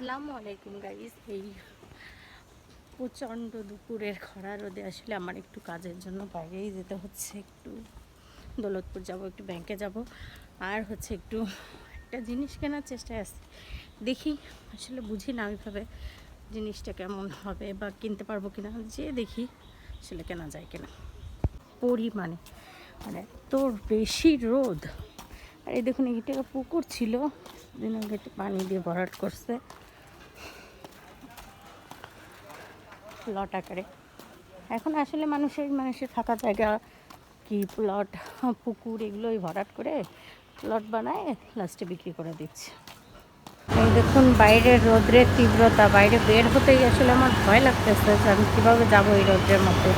আসসালামু আলাইকুম গাইস এই প্রচণ্ড দুপুরের খরা রোদে আসলে আমার একটু কাজের জন্য বাইরেই যেতে হচ্ছে একটু। দৌলতপুর যাব, একটু ব্যাংকে যাব। আর হচ্ছে একটু একটা জিনিস কেনার চেষ্টায় আছি। দেখি, আসলে বুঝি না ওইভাবে জিনিসটা কেমন হবে বা কিনতে পারব কিনা। যে দেখি আসলে কেনা যায় কিনা। পরিমাণে। মানে তোর বেশি রোদ। আর এই দেখুন এটা পুকুর ছিল দিন আগে একটু পানি দিয়ে ভরাট করছে। প্লট আকারে। এখন আসলে মানুষের মানুষের থাকা জায়গা কি প্লট পুকুর এগুলোই ভরাট করে প্লট বানায় লাস্টে বিক্রি করে দিচ্ছে। দেখুন, বাইরের রোদ্রের তীব্রতা, বাইরে বের হতেই আসলে আমার ভয় লাগতেছে যে আমি কীভাবে যাব এই রোদ্রের মধ্যে।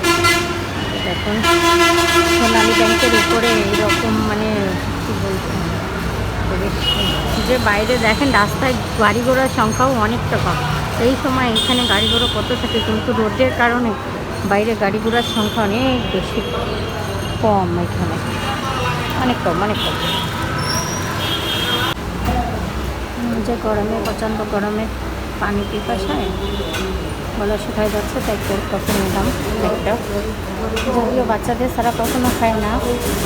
দেখুন, সোনালী ব্যাংকের উপরে এইরকম মানে কী বলব? যে বাইরে দেখেন, রাস্তায় গাড়ি ঘোড়ার সংখ্যাও অনেকটা কম। এই সময় এখানে গাড়ি ঘোড়া কত থাকে কিন্তু রোডের কারণে বাইরে গাড়ি ঘোড়ার সংখ্যা অনেক বেশি কম এখানে। অনেক কম অনেক কম। যে গরমে, প্রচণ্ড গরমে পানি পিপাসায় বলা শুকায় যাচ্ছে, তাই কোল্ড কফি নিলাম একটা। যদিও বাচ্চাদের সারা কখনো খায় না।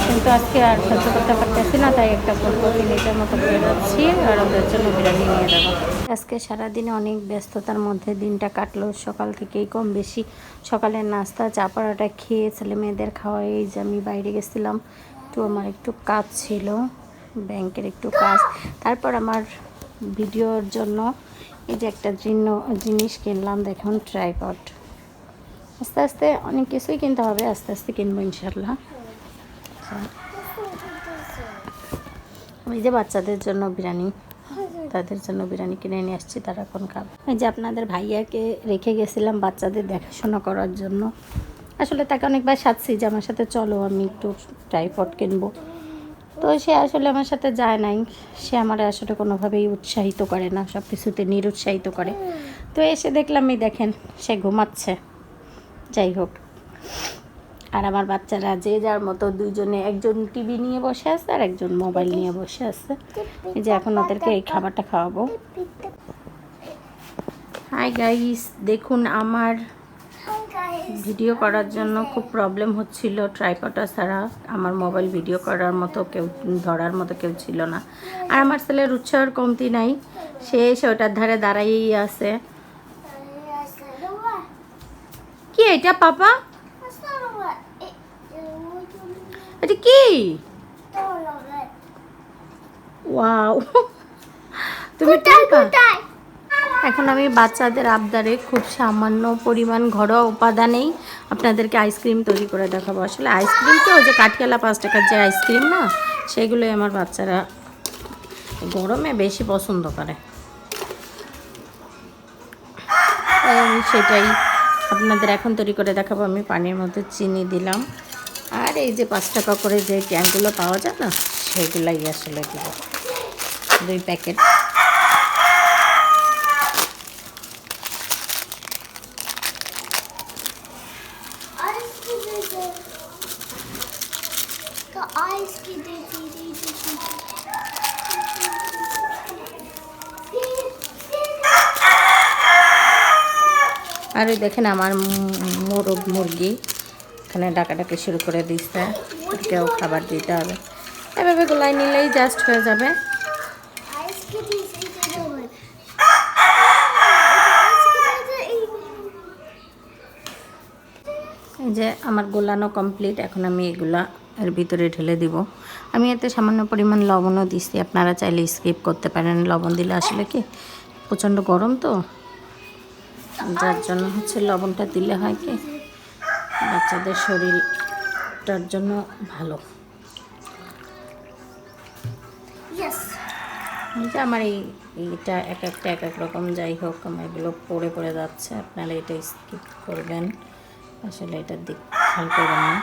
কিন্তু আজকে আর সহ্য করতে পারতেছি না, তাই একটা কফি নিজের মতো করে যাচ্ছি আর ওদের জন্য বিরিয়ানি নিয়ে যাব। আজকে সারাদিনে অনেক ব্যস্ততার মধ্যে দিনটা কাটলো। সকাল থেকেই কম বেশি সকালের নাস্তা, চা পড়াটা খেয়ে ছেলে মেয়েদের খাওয়াই। যে আমি বাইরে গেছিলাম তো আমার একটু কাজ ছিল, ব্যাংকের একটু কাজ। তারপর আমার ভিডিওর জন্য এই যে একটা জিনিস কিনলাম, দেখুন, ট্রাইপড। আস্তে আস্তে অনেক কিছুই কিনতে হবে, আস্তে আস্তে কিনবো ইনশাল্লাহ ওই যে বাচ্চাদের জন্য বিরিয়ানি, তাদের জন্য বিরিয়ানি কিনে নিয়ে আসছি তারা এখন খাবে। এই যে আপনাদের ভাইয়াকে রেখে গেছিলাম বাচ্চাদের দেখাশোনা করার জন্য। আসলে তাকে অনেকবার সাজছি যে আমার সাথে চলো, আমি একটু ট্রাইপড কিনবো। তো সে আসলে আমার সাথে যায় নাই। সে আমার আসলে কোনোভাবেই উৎসাহিত করে না সব কিছুতে নিরুৎসাহিত করে। তো এসে দেখলাম, এই দেখেন, সে ঘুমাচ্ছে। যাই হোক। আর আমার বাচ্চারা যে যার মতো দুইজনে একজন টিভি নিয়ে বসে আছে আর একজন মোবাইল নিয়ে বসে আছে। এই যে এখন ওদেরকে এই খাবারটা খাওয়াবো। হাই গাইস দেখুন আমার ভিডিও করার জন্য খুব প্রবলেম হচ্ছিল। ট্রাইপটা ছাড়া আমার মোবাইল ভিডিও করার মতো কেউ, ধরার মতো কেউ ছিল না। আর আমার ছেলের উৎসাহের কমতি নাই। সে এসে ওটার ধারে দাঁড়াইয়েই আছে কি এটা পাপা? এটা কি? ওয়াও। তুমি টাকা এখন আমি বাচ্চাদের আবদারে খুব সামান্য পরিমাণ ঘরোয়া উপাদানেই আপনাদেরকে আইসক্রিম তৈরি করে দেখাবো। আসলে আইসক্রিম তো যে কাঠকেলা পাঁচ টাকার যে আইসক্রিম না সেগুলোই আমার বাচ্চারা গরমে বেশি পছন্দ করে। সেটাই আপনাদের এখন তৈরি করে দেখাবো। আমি পানির মধ্যে চিনি দিলাম। আর এই যে পাঁচ টাকা করে যে ক্যানগুলো পাওয়া যায় না সেগুলাই আসলে দিব। দুই প্যাকেট আর ওই দেখেন আমার মোরগ, মুরগি। এখানে ডাকাডাকি শুরু করে দিচ্ছে কেউ খাবার দিতে হবে। এভাবে গোলাই নিলেই জাস্ট হয়ে যাবে। এই যে আমার গোলানো কমপ্লিট এখন আমি এগুলা এর ভিতরে ঢেলে দিব। আমি এতে সামান্য পরিমাণ লবণও দিচ্ছি আপনারা চাইলে স্কিপ করতে পারেন। লবণ দিলে আসলে কি? প্রচণ্ড গরম তো। যার জন্য হচ্ছে লবণটা দিলে হয় কি বাচ্চাদের শরীরটার জন্য ভালো। যে আমার এই এটা এক একটা এক এক রকম যাই হোক আমার এগুলো পড়ে পড়ে যাচ্ছে। আপনারা এটা স্কিপ করবেন। আসলে এটার দিক খেয়াল করবেন না।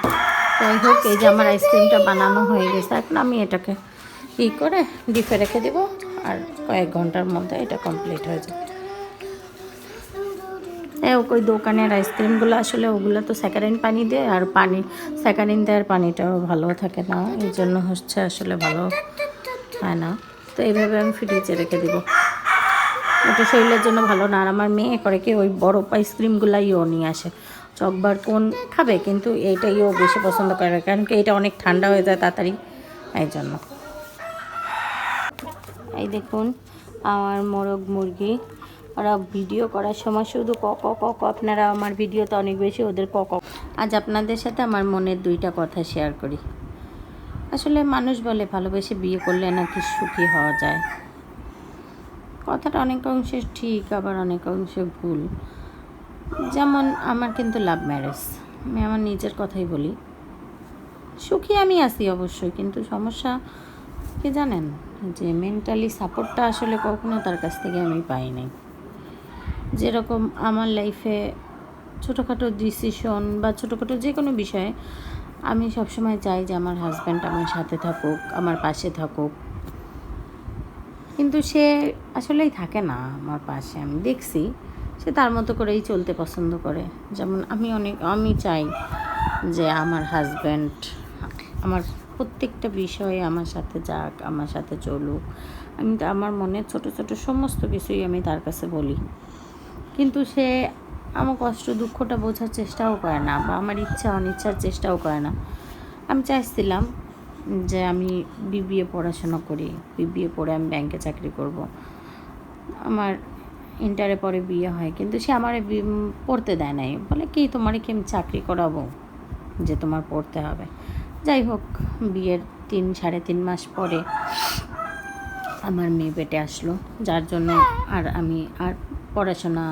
যাই হোক এই যে আমার আইসক্রিমটা বানানো হয়ে গেছে। এখন আমি এটাকে কী করে ডিপে রেখে দেবো। আর কয়েক ঘণ্টার মধ্যে এটা কমপ্লিট হয়ে যাবে। হ্যাঁ ওই দোকানের আইসক্রিমগুলো আসলে ওগুলো তো স্যাকারিন পানি দেয় আর পানি স্যাকারিন দেওয়ার পানিটাও ভালো থাকে না। এই জন্য হচ্ছে আসলে ভালো হয় না। তো এইভাবে আমি ফ্রিজে রেখে দিব। ওটা শরীরের জন্য ভালো না। আর আমার মেয়ে করে কি ওই বরফ আইসক্রিমগুলাই ও নিয়ে আসে। চকবার কোন খাবে, কিন্তু এইটাই ও বেশি পছন্দ করে, কারণ কি এটা অনেক ঠান্ডা হয়ে যায় তাড়াতাড়ি। এই জন্য। এই দেখুন, আমার মোরগ মুরগি। ওরা ভিডিও করার সময় শুধু ক ক ক আপনারা আমার ভিডিওতে অনেক বেশি, ওদের ক ক আজ আপনাদের সাথে আমার মনের দুইটা কথা শেয়ার করি। আসলে মানুষ বলে ভালোবেসে বিয়ে করলে নাকি সুখী হওয়া যায়। কথাটা অনেক অংশে ঠিক, আবার অনেক অংশে ভুল। যেমন আমার কিন্তু লাভ ম্যারেজ আমি আমার নিজের কথাই বলি। সুখী আমি আছি অবশ্যই, কিন্তু সমস্যা কি জানেন? যে মেন্টালি সাপোর্টটা আসলে কখনো তার কাছ থেকে আমি পাই নাই। যেরকম আমার লাইফে ছোটোখাটো ডিসিশন বা ছোটোখাটো যে কোনো বিষয়ে আমি সবসময় চাই যে আমার হাজব্যান্ড আমার সাথে থাকুক, আমার পাশে থাকুক। কিন্তু সে আসলেই থাকে না আমার পাশে। আমি দেখছি, সে তার মতো করেই চলতে পছন্দ করে। যেমন আমি অনেক, আমি চাই যে আমার হাজব্যান্ড আমার প্রত্যেকটা বিষয়ে আমার সাথে যাক, আমার সাথে চলুক। আমি তো, আমার মনে ছোট ছোট সমস্ত কিছুই আমি তার কাছে বলি। কিন্তু সে আমার কষ্ট, দুঃখটা বোঝার চেষ্টাও করে না বা আমার ইচ্ছা, অনিচ্ছার চেষ্টাও করে না। আমি চাইছিলাম যে আমি বিবিএ পড়াশোনা করি বিবিএ পড়ে আমি ব্যাংকে চাকরি করব। আমার ইন্টারে পরে বিয়ে হয়, কিন্তু সে আমার পড়তে দেয় নাই। বলে, কি তোমার কি আমি চাকরি করাবো যে তোমার পড়তে হবে? যাই হোক বিয়ের তিন, সাড়ে তিন মাস পরে আমার মেয়ে পেটে আসলো, যার জন্য আর আমি আর পড়াশোনা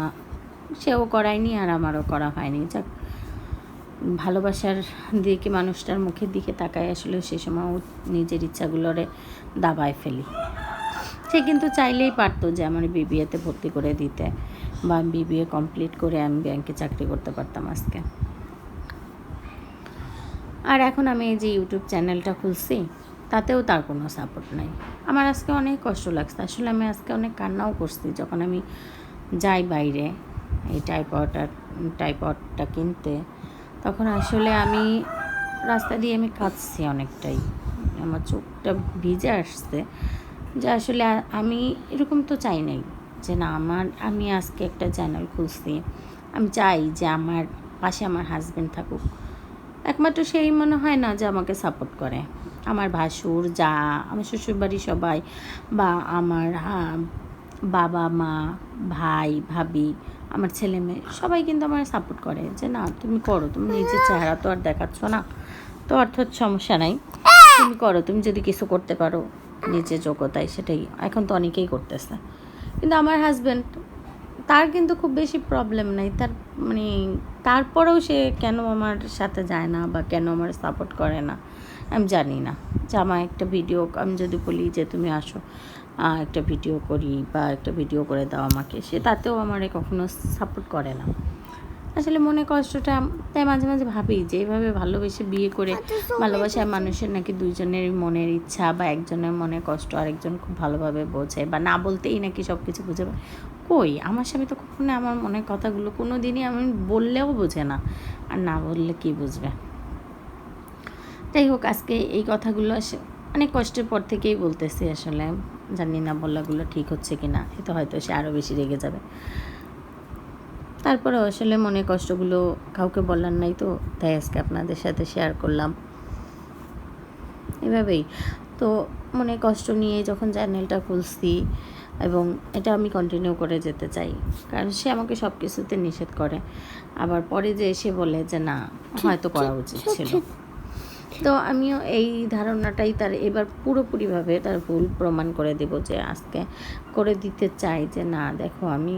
সেও করায়নি আর আমারও করা হয়নি। যাক, ভালোবাসার দিকে, মানুষটার মুখের দিকে তাকায় আসলে সে সময় নিজের ইচ্ছাগুলোরে দাবায় ফেলি। সে কিন্তু চাইলেই পারতো যে আমার বিবিএতে ভর্তি করে দিতে বা বিবিএ কমপ্লিট করে আমি ব্যাংকে চাকরি করতে পারতাম আজকে। আর এখন আমি এই যে ইউটিউব চ্যানেলটা খুলছি, তাতেও তার কোনো সাপোর্ট নাই। আমার আজকে অনেক কষ্ট লাগছে। আসলে আমি আজকে অনেক কান্নাও করছি। যখন আমি যাই বাইরে, এই টাইপটা টাইপটা কিনতে, তখন আসলে আমি রাস্তা দিয়ে আমি কাঁদছি অনেকটাই। আমার চোখটা ভিজে আসছে যে আসলে আমি এরকম তো চাই নাই যে না, আমার, আমি আজকে একটা চ্যানেল খুলছি, আমি চাই যে আমার পাশে আমার হাজব্যান্ড থাকুক। একমাত্র সেই মনে হয় না যে আমাকে সাপোর্ট করে। আমার ভাসুর, যা, আমার শ্বশুরবাড়ির সবাই বা আমার বাবা, মা ভাই, ভাবি, আমার ছেলে মেয়ে, সবাই কিন্তু আমার সাপোর্ট করে যে না, তুমি করো, তুমি নিজের চেহারা তো আর দেখাচ্ছ না। তো অর্থাৎ সমস্যা নাই। তুমি করো, তুমি যদি কিছু করতে পারো, নিজের যোগ্যতায় সেটাই। এখন তো অনেকেই করতেছে। কিন্তু আমার হাজব্যান্ড তার কিন্তু খুব বেশি প্রবলেম নাই। তার মানে তারপরেও সে কেন আমার সাথে যায় না বা কেন আমার সাপোর্ট করে না? আমি জানি না। যে আমার একটা ভিডিও আমি যদি বলি যে তুমি আসো একটা ভিডিও করি বা একটা ভিডিও করে দাও আমাকে সে তাতেও আমারে কখনো সাপোর্ট করে না। আসলে মনে কষ্টটা তাই মাঝে মাঝে ভাবি যে এইভাবে ভালোবেসে বিয়ে করে ভালোবাসায় মানুষের নাকি দুইজনের মনের ইচ্ছা বা একজনের মনে কষ্ট আরেকজন খুব ভালোভাবে বোঝে বা না বলতেই নাকি সব কিছু বুঝে কই? আমার স্বামী তো কখনো আমার মনের কথাগুলো কোনো দিনই আমি বললেও বোঝে না আর না বললে কি বুঝবে? যাই হোক আজকে এই কথাগুলো অনেক কষ্টের পর থেকেই বলতেছি আসলে। জানি না বলাগুলো ঠিক হচ্ছে কি না এতে হয়তো সে আরও বেশি রেগে যাবে। তারপরে আসলে মনে কষ্টগুলো কাউকে বলার নাই তো তাই আজকে আপনাদের সাথে শেয়ার করলাম। এভাবেই। তো মনে কষ্ট নিয়ে যখন চ্যানেলটা খুলছি এবং এটা আমি কন্টিনিউ করে যেতে চাই কারণ সে আমাকে সব কিছুতে নিষেধ করে। আবার পরে যে এসে বলে যে না হয়তো করা উচিত ছিল। তো আমিও এই ধারণাটাই তার এবার পুরোপুরিভাবে তার ভুল প্রমাণ করে দেব যে আজকে করে দিতে চাই যে না, দেখো আমি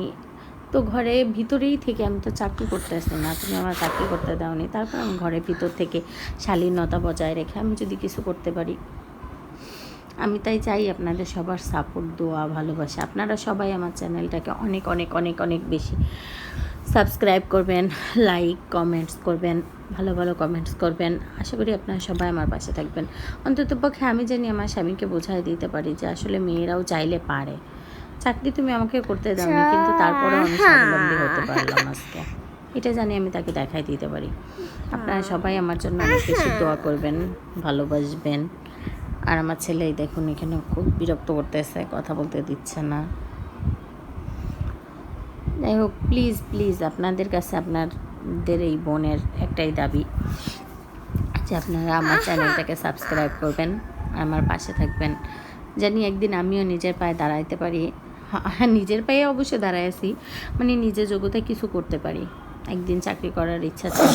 তো ঘরে ভিতরেই থেকে আমি তো চাকরি করতে আসছি না, তুমি আমার চাকরি করতে দাওনি, তারপর আমি ঘরের ভিতর থেকে শালীনতা বজায় রেখে আমি যদি কিছু করতে পারি। আমি তাই চাই আপনাদের সবার সাপোর্ট দোয়া, ভালোবাসা, আপনারা সবাই আমার চ্যানেলটাকে অনেক অনেক অনেক অনেক বেশি সাবস্ক্রাইব করবেন লাইক কমেন্টস করবেন ভালো ভালো কমেন্টস করবেন। আশা করি আপনারা সবাই আমার পাশে থাকবেন। অন্তত পক্ষে আমি জানি আমার স্বামীকে বোঝাই দিতে পারি যে আসলে মেয়েরাও চাইলে পারে। চাকরি তুমি আমাকে করতে দাওনি কিন্তু তারপরেও আমি স্বাবলম্বী হতে পারলাম আজকে। এটা জানি আমি তাকে দেখাই দিতে পারি। আপনারা সবাই আমার জন্য অনেক বেশি দোয়া করবেন ভালোবাসবেন। আর আমার ছেলেই দেখুন এখানে খুব বিরক্ত করতেছে কথা বলতে দিচ্ছে না। যাই হোক প্লিজ প্লিজ আপনাদের কাছে আপনাদের এই বোনের একটাই দাবি যে আপনারা আমার চ্যানেলটাকে সাবস্ক্রাইব করবেন আমার পাশে থাকবেন। জানি একদিন আমিও নিজের পায়ে দাঁড়াইতে পারি। হ্যাঁ নিজের পায়ে অবশ্যই দাঁড়ায় আছি মানে নিজের যোগ্যতায় কিছু করতে পারি। একদিন চাকরি করার ইচ্ছা ছিল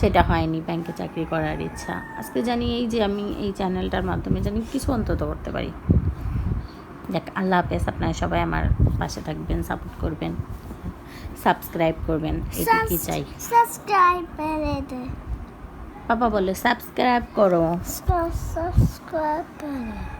সেটা হয়নি ব্যাংকে চাকরি করার ইচ্ছা। আজকে জানি এই যে আমি এই চ্যানেলটার মাধ্যমে জানি কিছু অন্তত করতে পারি। দেখ আল্লাহ হাফেজ আপনারা সবাই আমার পাশে থাকবেন সাপোর্ট করবেন। সাবস্ক্রাইব করবেন কি চাই। সাবস্ক্রাইব করে দে পাপা বলে সাবস্ক্রাইব করো। সাবস্ক্রাইব করে